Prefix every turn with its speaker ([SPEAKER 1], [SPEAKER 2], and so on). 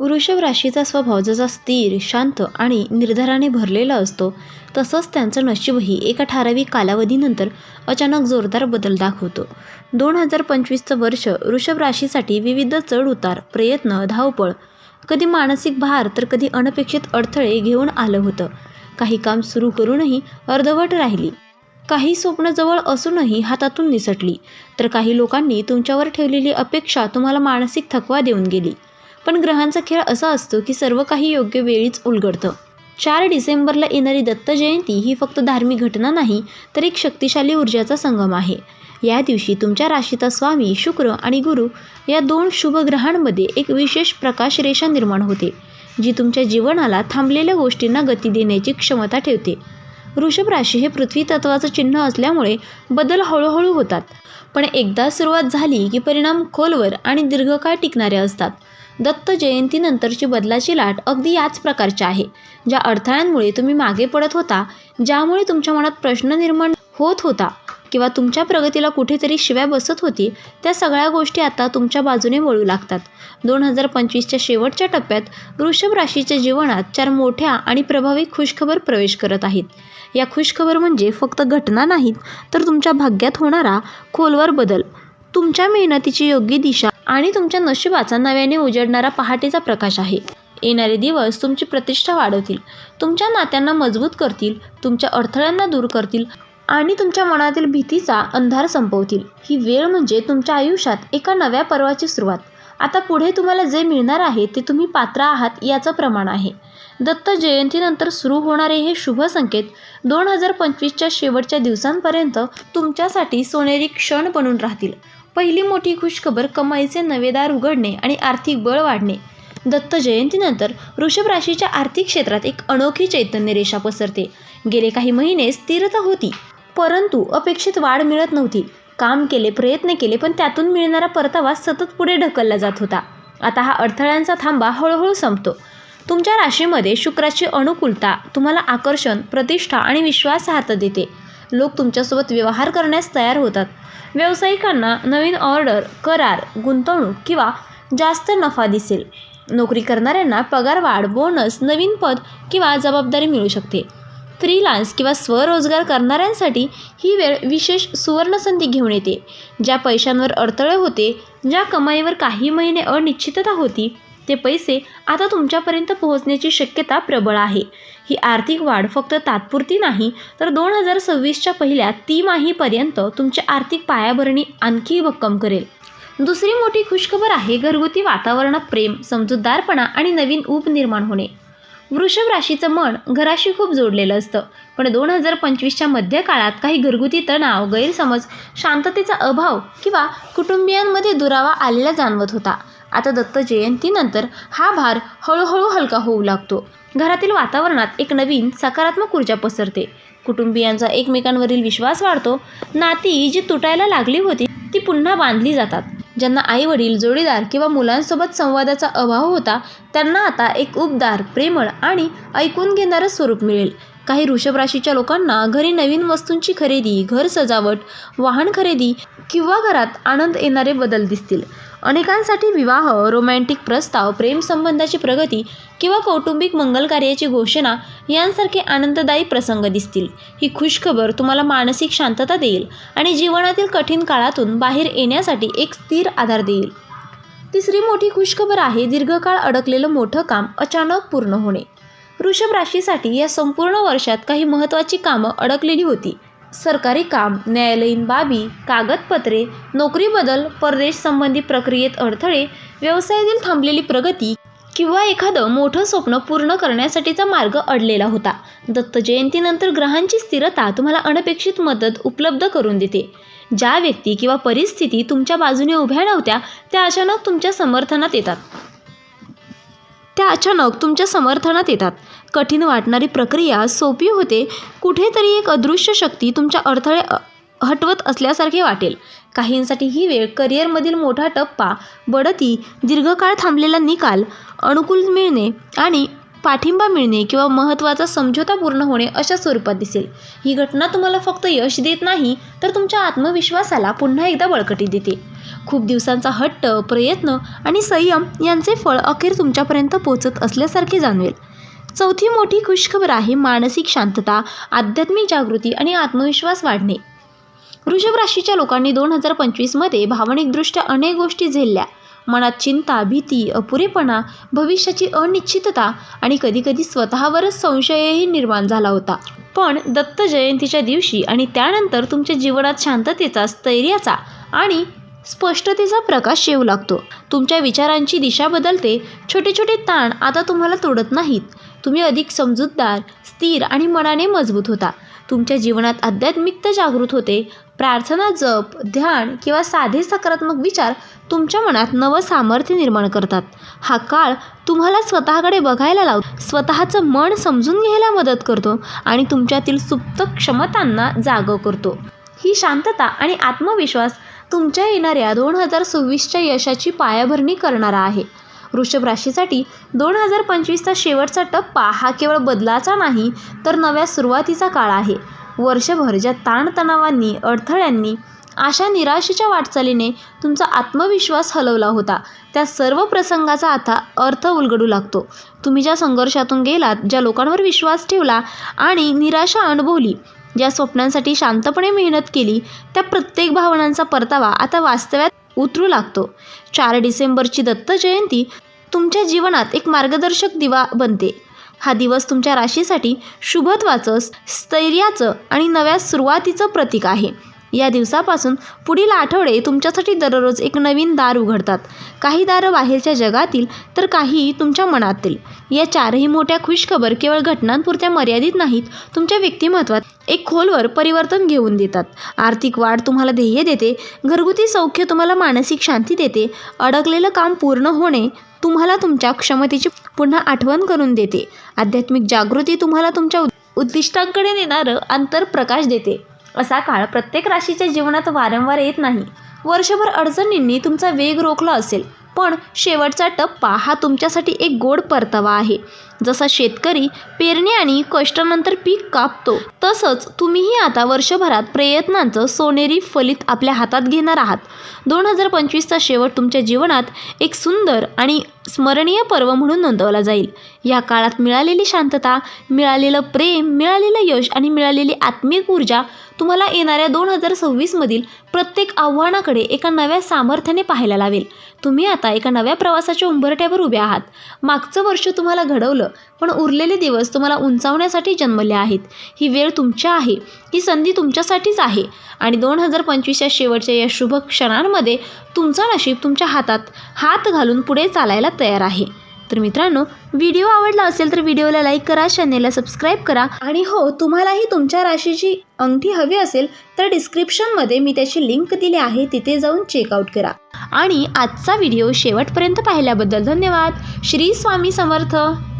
[SPEAKER 1] वृषभ राशीचा स्वभाव जसा स्थिर शांत आणि निर्धाराने भरलेला असतो तसंच त्यांचं नशीबही एका ठराविक कालावधीनंतर अचानक जोरदार बदल दाखवतो. दोन हजार पंचवीसचं वर्ष वृषभ राशीसाठी विविध चढउतार प्रयत्न धावपळ कधी मानसिक भार तर कधी अनपेक्षित अडथळे घेऊन आलं होतं. काही काम सुरू करूनही अर्धवट राहिली. काही स्वप्न जवळ असूनही हातातून निसटली तर काही लोकांनी तुमच्यावर ठेवलेली अपेक्षा तुम्हाला मानसिक थकवा देऊन गेली. पण ग्रहांचा खेळ असा असतो की सर्व काही योग्य वेळीच उलगडतं. चार डिसेंबरला येणारी दत्त जयंती ही फक्त धार्मिक घटना नाही तर एक शक्तिशाली ऊर्जाचा संगम आहे. या दिवशी तुमच्या राशीचा स्वामी शुक्र आणि गुरु या दोन शुभ ग्रहांमध्ये एक विशेष प्रकाश रेषा निर्माण होते जी तुमच्या जीवनाला थांबलेल्या गोष्टींना गती देण्याची क्षमता ठेवते. वृषभ राशी हे पृथ्वी तत्वाचं चिन्ह असल्यामुळे बदल हळूहळू होतात पण एकदा सुरुवात झाली की परिणाम खोलवर आणि दीर्घकाळ टिकणारे असतात. दत्त जयंतीनंतरची बदलाची लाट अगदी याच प्रकारची आहे. ज्या अडथळ्यांमुळे तुम्ही मागे पडत होता ज्यामुळे तुमच्या मनात प्रश्न निर्माण होत होता किंवा तुमच्या प्रगतीला कुठेतरी शिव्या बसत होती त्या सगळ्या गोष्टी आता तुमच्या बाजूने वळू लागतात. दोन हजार पंचवीसच्या शेवटच्या टप्प्यात वृषभ राशीच्या जीवनात चार मोठ्या आणि प्रभावी खुशखबर प्रवेश करत आहेत. या खुशखबर म्हणजे फक्त घटना नाहीत तर तुमच्या भाग्यात होणारा खोलवर बदल. तुमच्या मेहनतीची योग्य दिशा आणि तुमच्या नशिबाचा नव्याने उजडणारा पहाटेचा प्रकाश आहे. येणारे दिवस तुमची प्रतिष्ठा वाढवतील. तुमच्या नात्यांना मजबूत करतील तुमच्या अडथळ्यांना दूर करतील आणि तुमच्या मनातील भीतीचा अंधार संपवतील. ही वेळ म्हणजे तुमच्या आयुष्यात एका नव्या पर्वाची सुरुवात. आता पुढे तुम्हाला जे मिळणार आहे ते तुम्ही पात्र आहात याचं प्रमाण आहे. दत्त जयंतीनंतर सुरू होणारे हे शुभ संकेत दोन हजार पंचवीसच्या शेवटच्या दिवसांपर्यंत तुमच्यासाठी सोनेरी क्षण बनून राहतील. पहिली मोठी खुशखबर कमाईचे नवेदार उघडणे आणि आर्थिक बळ वाढणे. दत्त जयंतीनंतर वृषभ राशीच्या आर्थिक क्षेत्रात एक अनोखी चैतन्य रेषा पसरते. गेले काही महिने स्थिरता होती परंतु अपेक्षित वाढ मिळत नव्हती. काम केले प्रयत्न केले पण त्यातून मिळणारा परतावा सतत पुढे ढकलला जात होता. आता हा अडथळ्यांचा थांबा हळूहळू संपतो. तुमच्या राशीमध्ये शुक्राची अनुकूलता तुम्हाला आकर्षण प्रतिष्ठा आणि विश्वासार्हता देते. लोक तुमच्यासोबत व्यवहार करण्यास तयार होतात. व्यावसायिकांना नवीन ऑर्डर करार गुंतवणूक किंवा जास्त नफा दिसेल. नोकरी करणाऱ्यांना पगारवाढ बोनस नवीन पद किंवा जबाबदारी मिळू शकते. फ्रीलान्स किंवा स्वरोजगार करणाऱ्यांसाठी ही वेळ विशेष सुवर्णसंधी घेऊन येते. ज्या पैशांवर अडथळे होते ज्या कमाईवर काही महिने अनिश्चितता होती ते पैसे आता तुमच्यापर्यंत पोहोचण्याची शक्यता प्रबळ आहे. ही आर्थिक वाढ फक्त तात्पुरती नाही तर दोन हजार सव्वीसच्या पहिल्या तिमाहीपर्यंत तुमची आर्थिक पायाभरणी आणखी भक्कम करेल. दुसरी मोठी खुशखबर आहे घरगुती वातावरणात प्रेम समजूतदारपणा आणि नवीन ऊब निर्माण होणे. वृषभ राशीचं मन घराशी खूप जोडलेलं असतं पण दोन हजार पंचवीसच्या मध्यकाळात काही घरगुती तणाव गैरसमज शांततेचा अभाव किंवा कुटुंबियांमध्ये दुरावा आलेला जाणवत होता. आता दत्त जयंतीनंतर हा भार हळूहळू हलका होऊ लागतो. घरातील वातावरणात एक नवीन सकारात्मक ऊर्जा पसरते. कुटुंबियांचा एकमेकांवरील विश्वास वाढतो. नाती जी तुटायला लागली होती ती पुन्हा बांधली जातात. ज्यांना आई वडील जोडीदार किंवा मुलांसोबत संवादाचा अभाव होता त्यांना आता एक उबदार प्रेमळ आणि ऐकून घेणारं स्वरूप मिळेल. काही वृषभ राशीच्या लोकांना घरी नवीन वस्तूंची खरेदी घर सजावट वाहन खरेदी किंवा घरात आनंद येणारे बदल दिसतील. अनेकांसाठी विवाह रोमॅन्टिक प्रस्ताव प्रेमसंबंधाची प्रगती किंवा कौटुंबिक मंगल कार्याची घोषणा यांसारखे आनंददायी प्रसंग दिसतील. ही खुशखबर तुम्हाला मानसिक शांतता देईल आणि जीवनातील कठीण काळातून बाहेर येण्यासाठी एक स्थिर आधार देईल. तिसरी मोठी खुशखबर आहे दीर्घकाळ अडकलेलं मोठं काम अचानक पूर्ण होणे. वृषभ राशीसाठी या संपूर्ण वर्षात काही महत्त्वाची कामं अडकलेली होती. सरकारी काम न्यायालयीन बाबी कागदपत्रे नोकरी बदल परदेश संबंधी प्रक्रियेत अडथळे व्यवसायातील थांबलेली प्रगती किंवा एखादं मोठं स्वप्न पूर्ण करण्यासाठीचा मार्ग अडलेला होता. दत्त जयंतीनंतर ग्रहांची स्थिरता तुम्हाला अनपेक्षित मदत उपलब्ध करून देते. ज्या व्यक्ती किंवा परिस्थिती तुमच्या बाजूने उभ्या नव्हत्या त्या अचानक तुमच्या समर्थनात येतात. त्या अचानक तुमच्या समर्थनात येतात. कठीण वाटणारी प्रक्रिया सोपी होते. कुठेतरी एक अदृश्य शक्ती तुमच्या अडथळे हटवत असल्यासारखे वाटेल. काहींसाठी ही वेळ करिअरमधील मोठा टप्पा बढती दीर्घकाळ थांबलेला निकाल अनुकूल मिळणे आणि पाठिंबा मिळणे किंवा महत्त्वाचा समझोता पूर्ण होणे अशा स्वरूपात दिसेल. ही घटना तुम्हाला फक्त यश देत नाही तर तुमच्या आत्मविश्वासाला पुन्हा एकदा बळकटी देते. खूप दिवसांचा हट्ट प्रयत्न आणि संयम यांचे फळ अखेर तुमच्यापर्यंत पोचत असल्यासारखे जाणवेल. चौथी मोठी खुशखबर आहे मानसिक शांतता आध्यात्मिक जागृती आणि आत्मविश्वास वाढणे. वृषभ राशीच्या लोकांनी दोन हजार पंचवीसमध्ये भावनिकदृष्ट्या अनेक गोष्टी झेलल्या. मनात चिंता भीती अपुरेपणा भविष्याची अनिश्चितता आणि कधीकधी स्वतःवरच संशयही निर्माण झाला होता. पण दत्त जयंतीच्या दिवशी आणि त्यानंतर तुमच्या जीवनात शांततेचा स्थैर्याचा आणि स्पष्टतेचा प्रकाश येऊ लागतो. तुमच्या विचारांची दिशा बदलते. छोटे छोटे ताण आता तुम्हाला तोडत नाहीत. तुम्ही अधिक समजूतदार स्थिर आणि मनाने मजबूत होता. तुमच्या जीवनात आध्यात्मिकता जागृत होते प्रार्थना जप ध्यान किंवा साधे सकारात्मक विचार तुमच्या मनात नवं सामर्थ्य निर्माण करतात. हा काळ तुम्हाला स्वतःकडे बघायला लावतो स्वतःचं मन समजून घ्यायला मदत करतो आणि तुमच्यातील सुप्त क्षमतांना जाग करतो. ही शांतता आणि आत्मविश्वास तुमच्या येणाऱ्या दोन हजार सव्वीसच्या यशाची पायाभरणी करणारा आहे. वृषभ राशीसाठी दोन हजार पंचवीसचा शेवटचा टप्पा हा केवळ बदलाचा नाही तर नव्या सुरुवातीचा काळ आहे. वर्षभर ज्या ताणतणावांनी अडथळ्यांनी अशा निराशेच्या वाटचालीने तुमचा आत्मविश्वास हलवला होता त्या सर्व प्रसंगाचा आता अर्थ उलगडू लागतो. तुम्ही ज्या संघर्षातून गेलात ज्या लोकांवर विश्वास ठेवला आणि निराशा अनुभवली ज्या स्वप्नांसाठी शांतपणे मेहनत केली त्या प्रत्येक भावनांचा परतावा आता वास्तव्यात उतरू लागतो. चार डिसेंबरची दत्त जयंती तुमच्या जीवनात एक मार्गदर्शक दिवा बनते. हा दिवस तुमच्या राशीसाठी शुभत्वाचं स्थैर्याचं आणि नव्या सुरुवातीचं प्रतीक आहे. या दिवसापासून पुढील आठवडे तुमच्यासाठी दररोज एक नवीन दार उघडतात. काही दारं बाहेरच्या जगातील तर काही तुमच्या मनातील. या चारही मोठ्या खुशखबर केवळ घटनांपुरत्या मर्यादित नाहीत तुमच्या व्यक्तिमत्वात एक खोलवर परिवर्तन घेऊन देतात. आर्थिक वाढ तुम्हाला ध्येय देते घरगुती सौख्य तुम्हाला मानसिक शांती देते अडकलेलं काम पूर्ण होणे तुम्हाला तुमच्या क्षमतेची पुन्हा आठवण करून देते. आध्यात्मिक जागृती तुम्हाला तुमच्या उद्दिष्टांकडे नेणारं अंतर प्रकाश देते. असा काळ प्रत्येक राशीच्या जीवनात वारंवार येत नाही. वर्षभर अडचणींनी तुमचा वेग रोखला असेल. पण शेवटचा टप्पा हा तुमच्यासाठी एक गोड परतावा आहे. जसा शेतकरी पेरणी आणि कष्टानंतर पीक कापतो तसंच तुम्हीही आता वर्षभरात प्रयत्नांचं सोनेरी फलित आपल्या हातात घेणार आहात. दोन हजार पंचवीसचा शेवट तुमच्या जीवनात एक सुंदर आणि स्मरणीय पर्व म्हणून नोंदवला जाईल. या काळात मिळालेली शांतता मिळालेलं प्रेम मिळालेलं यश आणि मिळालेली आत्मिक ऊर्जा तुम्हाला येणाऱ्या दोन हजार सव्वीसमधील प्रत्येक आव्हानाकडे एका नव्या सामर्थ्याने पाहायला लावेल. तुम्ही आता एका नव्या प्रवासाच्या उंबरठ्यावर उभे आहात. मागचं वर्ष तुम्हाला घडवलं पण उरलेले दिवस तुम्हाला उंचावण्यासाठी जन्मले आहेत. ही वेळ तुमच्या आहे ही संधी तुमच्यासाठीच आहे. आणि दोन हजार पंचवीसच्या शेवटच्या या शुभ क्षणांमध्ये तुमचं नशीब तुमच्या हातात हात घालून पुढे चालायला तयार आहे. तर मित्रांनो व्हिडिओ आवडला असेल तर व्हिडिओला लाईक करा चॅनेलला सबस्क्राईब करा. आणि हो तुम्हालाही तुमच्या राशीची अंगठी हवी असेल तर डिस्क्रिप्शनमध्ये मी त्याची लिंक दिली आहे तिथे जाऊन चेकआउट करा. आणि आजचा व्हिडिओ शेवटपर्यंत पाहिल्याबद्दल धन्यवाद. श्री स्वामी समर्थ.